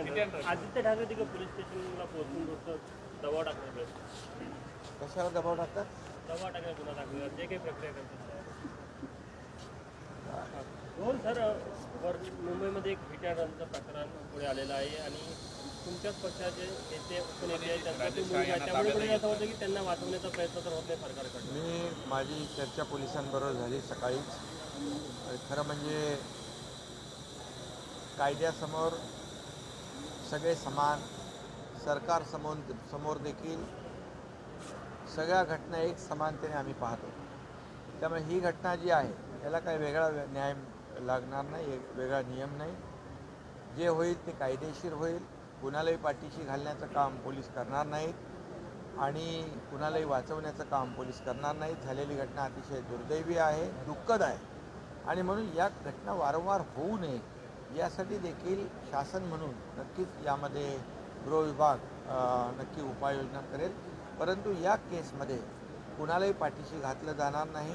आदित्य ठाकरे तिकडे पोलीस स्टेशनला पोहोचून नुसतं दबाव प्रयत्न कशाला दबाव टाकतात? दबाव टाकण्या गुन्हा दाखल जे काही प्रक्रिया करतात दोन सर वर मुंबईमध्ये एक हिट्याचं प्रकरण पुढे आलेलं आहे आणि तुमच्याच पक्षाचे नेते उपनेते त्यामुळे असं होतं की त्यांना वाचवण्याचा प्रयत्न तर होत नाही सरकारकडे मी माझी चर्चा पोलिसांबरोबर झाली सकाळीच. आणि खरं म्हणजे कायद्यासमोर सगळे समान सरकार समोर समोर देखील सगळ्या घटना एक समानतेने आम्ही पाहतो. त्यामुळे ही घटना जी आहे याला काही वेगळा न्याय लागणार नाही एक वेगळा नियम नाही. जे होईल ते कायदेशीर होईल. कुणालाही पाठीशी घालण्याचं काम पोलीस करणार नाहीत आणि कुणालाही वाचवण्याचं काम पोलीस करणार नाहीत. झालेली घटना अतिशय दुर्दैवी आहे दुःखद आहे. आणि म्हणून या घटना वारंवार होऊ नये. यासाठी देखील शासन म्हणून नक्कीच यामध्ये गृह विभाग अ, नक्की उपाययोजना करेल. परंतु या केसमध्ये कुणालाही पाठीशी घातलं जाणार नाही.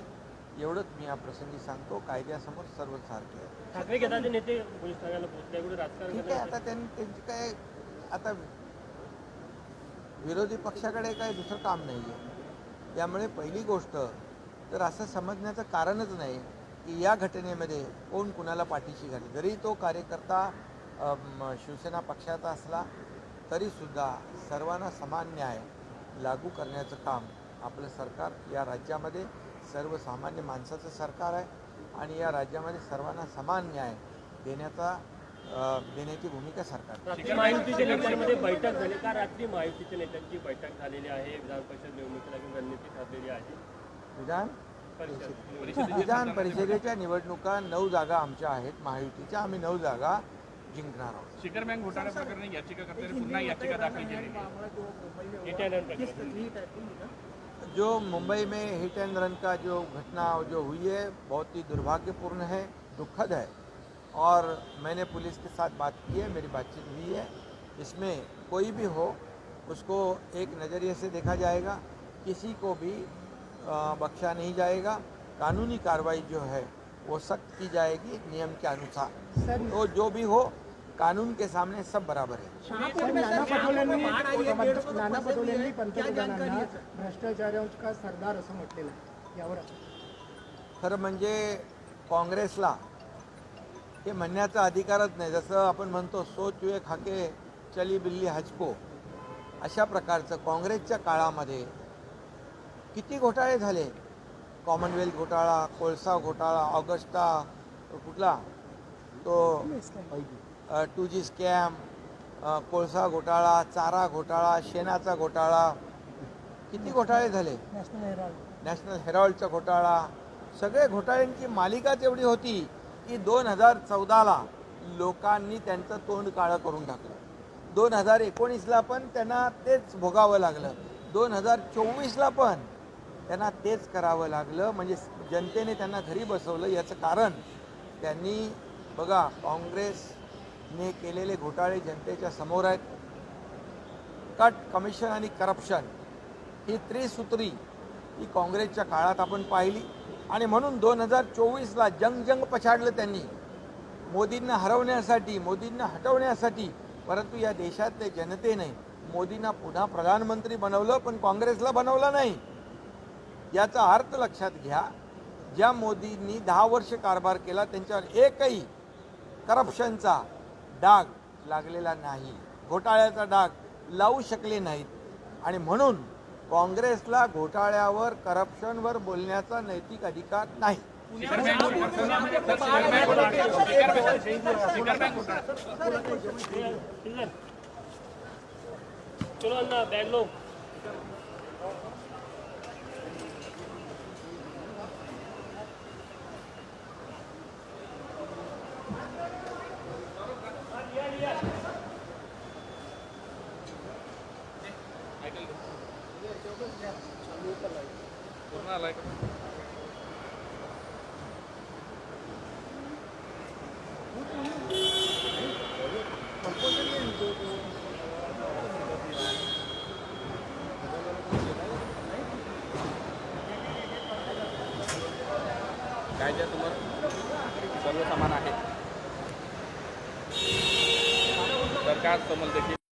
एवढंच मी या प्रसंगी सांगतो. कायद्यासमोर सर्व सारखे आहे ठाकरे गटाचे नेते पोलीस ठाण्याला पोहोचले कुठे राजकारण ठीक आहे आता त्यांनी त्यांची काय आता विरोधी पक्षाकडे काही दुसरं काम नाही आहे त्यामुळे पहिली गोष्ट तर असं समजण्याचं कारणच नाही की या घटनेमध्ये कोण कुणाला पाठीशी घाली जरी तो कार्यकर्ता शिवसेना पक्षाचा असला तरीसुद्धा सर्वांना समान न्याय लागू करण्याचं काम आपलं सरकार या राज्यामध्ये सर्वसामान्य माणसाचं सरकार आहे आणि या राज्यामध्ये सर्वांना समान न्याय देण्याचा देण्याची भूमिका सरकार. रात्री महायुतीच्या नेत्यांमध्ये बैठक झाली. का रात्री महायुतीच्या नेत्यांची बैठक झालेली आहे? विधान परिषद निवडणुकीला रणनीती ठरलेली आहे. विधान विधान परिषदेच्या निवडणुका नऊ जागा आमच्या आहेत महायुतीच्या. आम्ही नऊ जागा जिंकणार आहोत. शिखर बँक घोटाळा प्रकरणी याचिकाकर्त्यांनी पुन्हा याचिका दाखल केली आहे. नित्यानंद प्रकरण. जो मुंबई में हिट एंड रन का जो घटना जो हुई है बहुत ही दुर्भाग्यपूर्ण है दुखद है। और मैंने पुलिस के साथ बात की है मेरी बातचीत हुई है। इसमें कोई भी हो उसको एक नज़रिए से देखा जाएगा। किसी को भी बख्शा नहीं जाएगा। कानूनी कार्रवाई जो है वो सख्त की जाएगी नियम के अनुसार। तो जो भी हो कानून के सामने सब बराबर है। नाना पटोलेंनी नाना पटोलेंनी पंतप्रधानांना भ्रष्टाचाराचा सरदार असं म्हटलेलं आहे. यावर खरं म्हणजे काँग्रेसला हे म्हणण्याचा अधिकारच नाही. जसं आपण म्हणतो सोच वे खाके चली बिल्ली हचको अशा प्रकारचं काँग्रेसच्या काळामध्ये किती घोटाळे झाले? कॉमनवेल्थ घोटाळा कोळसा घोटाळा ऑगस्टा कुठला? तो टू जी स्कॅम कोळसा घोटाळा चारा घोटाळा शेणाचा घोटाळा. किती घोटाळे झाले? नॅशनल हेराल्ड नॅशनल हेरॉल्डचा घोटाळा. सगळे घोटाळ्यांची मालिकाच एवढी होती की दोन हजार चौदाला लोकांनी त्यांचं तोंड काळं करून टाकलं. दोन हजार एकोणीसला पण त्यांना तेच भोगावं लागलं. दोन हजार चोवीसला पण त्यांना तेच करावं लागलं म्हणजे जनतेने त्यांना घरी बसवलं. याचं कारण त्यांनी बघा काँग्रेसने केलेले घोटाळे जनतेच्या समोर आहेत. कट कमिशन आणि करप्शन ही त्रिसूत्री ही काँग्रेसच्या काळात आपण पाहिली. आणि म्हणून दोन हजार चोवीसला जंग जंग पछाडलं त्यांनी. मोदींना हरवण्यासाठी मोदींना हटवण्यासाठी. परंतु या देशातले जनतेने मोदींना पुन्हा प्रधानमंत्री बनवलं पण काँग्रेसला बनवलं नाही. याचा अर्थ लक्षात घ्या ज्या मोदींनी दहा वर्ष कारभार केला त्यांच्यावर एकही करप्शनचा डाग लागलेला नाही घोटाळ्याचा डाग लावू शकले नाहीत. आणि म्हणून काँग्रेसला घोटाळ्यावर करप्शनवर बोलण्याचा नैतिक अधिकार नाही. चलो काय बैठ तुम्हाला पूर्ण सर्व समान आहे. सरकार समजते की